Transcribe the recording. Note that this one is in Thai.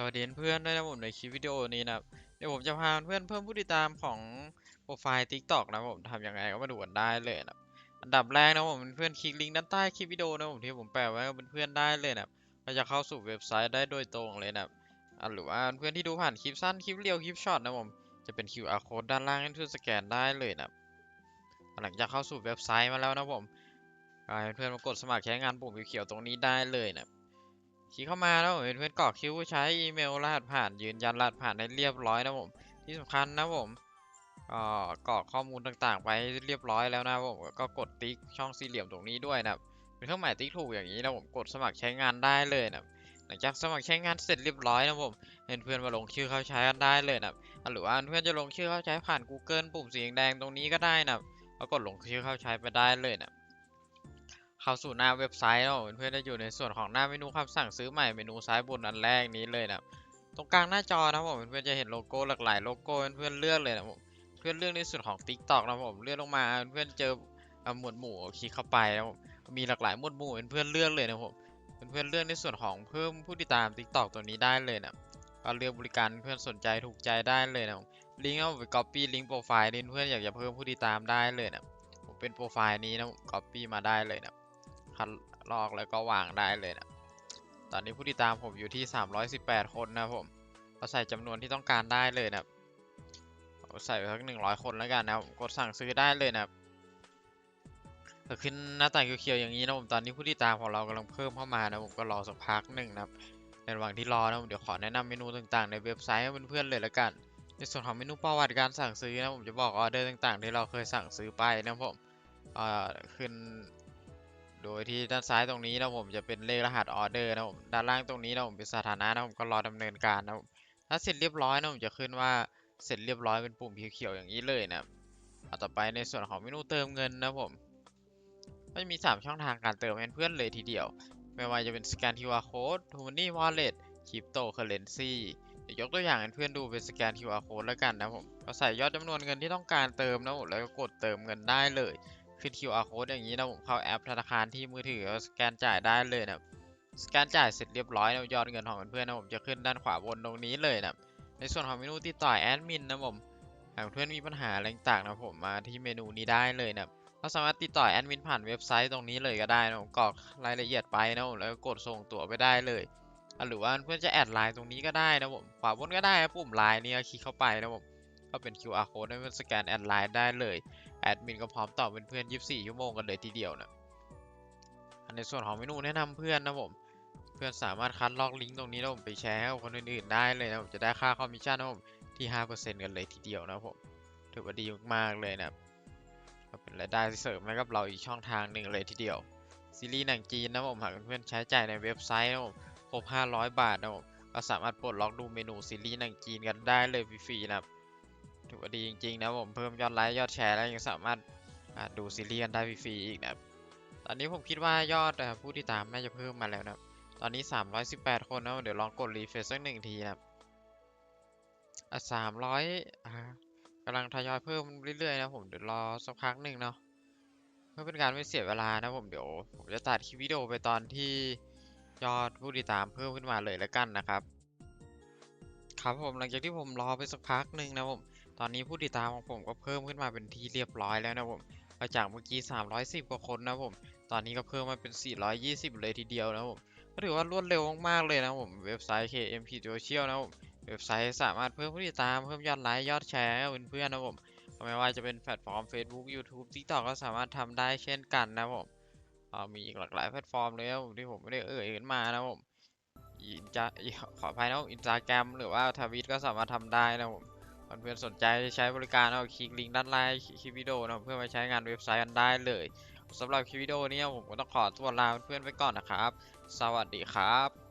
สวัสดีเพื่อนด้วยนะผมในคลิปวิดีโอนี้นะเดี๋ยวผมจะพาเพื่อนเพิ่มผู้ติดตามของโปรไฟล์ TikTok นะผมทำยังไงก็มาดูกันได้เลยนะอันดับแรกนะผมเพื่อนคลิกลิงก์ด้านใต้คลิปวิดีโอนะผมที่ผมแปะไว้ก็เป็นเพื่อนได้เลยนะเราจะเข้าสู่เว็บไซต์ได้โดยตรงเลยนะหรือว่าเพื่อนที่ดูผ่านคลิปสั้นคลิปเรียวคลิปช็อตนะผมจะเป็น QR code ด้านล่างให้เพื่อนสแกนได้เลยนะหลังจากเข้าสู่เว็บไซต์มาแล้วนะผมก็ให้เพื่อนมากดสมัครใช้งานปุ่มเขียวๆตรงนี้ได้เลยนะ คลิกเข้ามาแล้วผมเห็นเพื่อนกรอกคิวผู้ใช้อีเมลรหัสผ่านยืนยันรหัสผ่านให้เรียบร้อยนะผม ที่สำคัญนะผมก็กรอกข้อมูลต่างๆ ไปเรียบร้อยแล้วนะผมก็กดติ๊กช่องสี่เหลี่ยมตรงนี้ด้วยนะเป็นเครื่องหมายติ๊กถูกอย่างนี้นะผมกดสมัครใช้งานได้เลยนะหลังจากสมัครใช้งานเสร็จเรียบร้อยนะผมเพื่อนๆมาลงชื่อเข้าใช้กันได้เลยนะหรือว่าเพื่อนจะลงชื่อเข้าใช้ผ่าน Google ปุ่มสีแดงตรงนี้ก็ได้นะก็กดลงชื่อเข้าใช้ไปได้เลยนะ เข้าสู่หน้าเว็บไซต์แล้วเพื่อนๆจะอยู่ในส่วนของหน้าเมนูคำสั่งซื้อใหม่เมนูซ้ายบนอันแรกนี้เลยนะตรงกลางหน้าจอนะผมเพื่อนๆจะเห็นโลโก้หลากหลายโลโก้เพื่อนๆเลือกเลยนะผมเพื่อนเลือกในส่วนของ TikTok นะผมเลื่อนลงมาเพื่อนเจอหมวดหมู่คลิกเข้าไปนะผมมีหลากหลายหมวดหมู่เพื่อนเลือกเลยนะผมเพื่อนเลือกในส่วนของเพิ่มผู้ติดตาม TikTok ตัวนี้ได้เลยนะก็เลือกบริการเพื่อนสนใจถูกใจได้เลยนะลิงก์เอาไป copy ลิงก์โปรไฟล์เพื่อนอยากจะเพิ่มผู้ติดตามได้เลยนะผมเป็นโปรไฟล์นี้นะผม copy มาได้เลยนะ คัดลอกแล้วก็วางได้เลยนะตอนนี้ผู้ติดตามผมอยู่ที่ 318 คนนะครับผมก็ใส่จำนวนที่ต้องการได้เลยนะครับเอาใส่ไปสัก100คนแล้วกันนะครับผมกดสั่งซื้อได้เลยนะครับจะขึ้นหน้าต่างเขียวๆอย่างนี้นะผมตอนนี้ผู้ติดตามของเรากำลังเพิ่มเข้ามานะผมก็รอสักพักหนึ่งนะครับในระหว่างที่รอนะผมเดี๋ยวขอแนะนำเมนูต่างๆ ในเว็บไซต์ให้เพื่อนๆเลยละกันในส่วนของเมนูประวัติการสั่งซื้อนะผมจะบอกออเดอร์ต่างๆ ที่เราเคยสั่งซื้อไปนะผมขึ้น โดยที่ด้านซ้ายตรงนี้นะผมจะเป็นเลขรหัสออเดอร์นะผมด้านล่างตรงนี้นะผมเป็นสถานะนะผมก็รอดำเนินการนะผมถ้าเสร็จเรียบร้อยนะผมจะขึ้นว่าเสร็จเรียบร้อยเป็นปุ่มเขียวๆอย่างนี้เลยนะเอาต่อไปในส่วนของเมนูเติมเงินนะผมก็จะมี 3 ช่องทางการเติมให้เพื่อนเลยทีเดียว ไม่ว่าจะเป็นสแกน QR code t o m o n e y Wallet Cryptocurrency เดี๋ยวยกตัวอย่างให้เพื่อนดูเป็นสแกน QR code แล้วกันนะผมก็ใส่ยอดจำนวนเงินที่ต้องการเติมนะผมแล้วก็กดเติมเงินได้เลย ขึ้น QR code อย่างนี้นะผมเข้าแอปธนาคารที่มือถือสแกนจ่ายได้เลยนะสแกนจ่ายเสร็จเรียบร้อยนะยอดเงินของเพื่อนๆนะผมจะขึ้นด้านขวาบนตรงนี้เลยนะในส่วนของเมนูติดต่อแอดมินนะผมหากเพื่อนมีปัญหาอะไรต่างๆนะผมมาที่เมนูนี้ได้เลยนะครับก็สามารถติดต่อแอดมินผ่านเว็บไซต์ตรงนี้เลยก็ได้นะผมกรอกรายละเอียดไปนะผมแล้วกดส่งตั๋วไปได้เลยหรือว่าเพื่อนจะแอดไลน์ตรงนี้ก็ได้นะผมขวาบนก็ได้นะปุ่มไลน์นี่คลิกเข้าไปนะผม ก็เป็น QR code ให้เพื่อนสแกนแอดไลน์ได้เลย แอดมินก็พร้อมตอบเป็นเพื่อน 24 ชั่วโมงกันเลยทีเดียวนะในส่วนของเมนูแนะนำเพื่อนนะผม เพื่อนสามารถคัดลอกลิงก์ตรงนี้แล้วผมไปแชร์ให้กับคนอื่นๆได้เลยนะผมจะได้ค่าคอมมิชชั่นนะผมที่ 5%กันเลยทีเดียวนะผมถือว่าดีมากๆเลยนะครับก็เป็นรายได้เสริมให้กับเราอีกช่องทางหนึ่งเลยทีเดียว ซีรีส์หนังจีนนะผมหากเพื่อนใช้จ่ายในเว็บไซต์นะผมครบ500 บาทนะผมก็สามารถปลดล็อกดูเมนูซีรีส์หนังจีนกันได้เลยฟรีๆนะครับ ถือว่าดีจริงๆนะผมเพิ่มยอดไลค์ยอดแชร์แล้วยังสามารถาดูซีรีส์กันได้ฟรีๆอีกนะครับตอนนี้ผมคิดว่ายอดผู้ที่ตามน่าจะเพิ่มมาแล้วนะตอนนี้ 318 คนนะเดี๋ยวลองกดรีเฟรชสักหนึ่งทีนะครับอะ300อ่ากำลังทยอยเพิ่มเรื่อยๆนะผมเดี๋ยวรอสักพักหนึ่งเนาะเพื่อเป็นการไม่เสียเวลานะผมเดี๋ยวผมจะตัดคลิปวิดีโอไปตอนที่ยอดผู้ติดตามเพิ่มขึ้นมาเลยแล้วกันนะครับ ครับผมหลังจากที่ผมรอไปสักพักหนึ่งนะผม ตอนนี้ผู้ติดตามของผมก็เพิ่มขึ้นมาเป็นที่เรียบร้อยแล้วนะผมจากเมื่อกี้ 310 กว่าคนนะผม ตอนนี้ก็เพิ่มมาเป็น 420 เลยทีเดียวนะผม ก็ถือว่ารวดเร็วมากๆเลยนะผม เว็บไซต์ KMP Social นะผม เว็บไซต์สามารถเพิ่มผู้ติดตาม เพิ่มยอดไลค์ ยอดแชร์ให้เพื่อนๆนะผม ไม่ว่าจะเป็นแพลตฟอร์ม Facebook YouTube TikTok ก็สามารถทำได้เช่นกันนะผมมีอีกหลากหลายแพลตฟอร์มเลยนะผมที่ผมไม่ได้เอ่ยขึ้นมานะผมอินจะขออภัยนะอินสตาแกรมหรือว่าทวิตก็สามารถทำได้นะผม เพื่อนๆสนใจใช้บริการเอาคลิกลิงก์ด้านล่างคลิปวิดีโอนะเพื่อไปใช้งานเว็บไซต์กันได้เลยสำหรับคลิปวิดีโอนี้ผมก็ต้องขอตัวลาเพื่อนไปก่อนนะครับ สวัสดีครับ